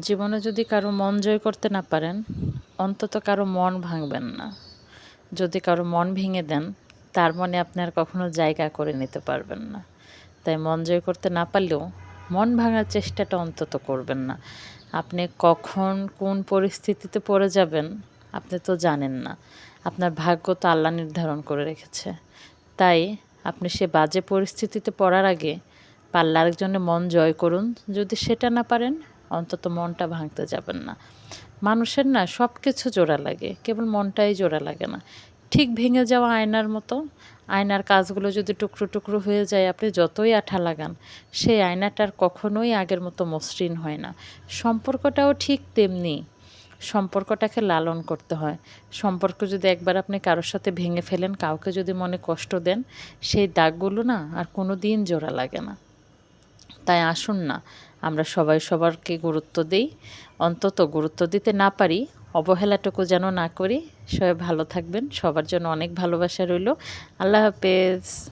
জীবনে যদি কারও মন জয় করতে না পারেন, অন্তত কারও মন ভাঙবেন না। যদি কারও মন ভেঙে দেন, তার মনে আপনি আর কখনো জায়গা করে নিতে পারবেন না। তাই মন জয় করতে না পারলেও মন ভাঙার চেষ্টাটা অন্তত করবেন না। আপনি কখন কোন পরিস্থিতিতে পড়ে যাবেন, আপনি তো জানেন না। আপনার ভাগ্য তো আল্লাহ নির্ধারণ করে রেখেছে। তাই আপনি সে বাজে পরিস্থিতিতে পড়ার আগে পারলে আরেকজনের মন জয় করুন। যদি সেটা না পারেন অন্তত মনটা ভাঙতে যাবেন না। মানুষের না সব কিছু জোড়া লাগে, কেবল মনটাই জোড়া লাগে না। ঠিক ভেঙে যাওয়া আয়নার মতো, আয়নার কাজগুলো যদি টুকরো টুকরো হয়ে যায়, আপনি যতই আঠা লাগান, সেই আয়নাটার কখনোই আগের মতো মসৃণ হয় না। সম্পর্কটাও ঠিক তেমনি, সম্পর্কটাকে লালন করতে হয়। সম্পর্ক যদি একবার আপনি কারোর সাথে ভেঙে ফেলেন, কাউকে যদি মনে কষ্ট দেন, সেই দাগগুলো না আর কোনো দিন জোড়া লাগে না। তাই আসুন না আমরা সবাই সবারকে গুরুত্ব দিই। অন্তত গুরুত্ব দিতে না পারি, অবহেলাটুকু যেন না করি, সবাই ভালো থাকবেন। সবার জন্য অনেক ভালোবাসা রইল। আল্লাহ হাফেজ।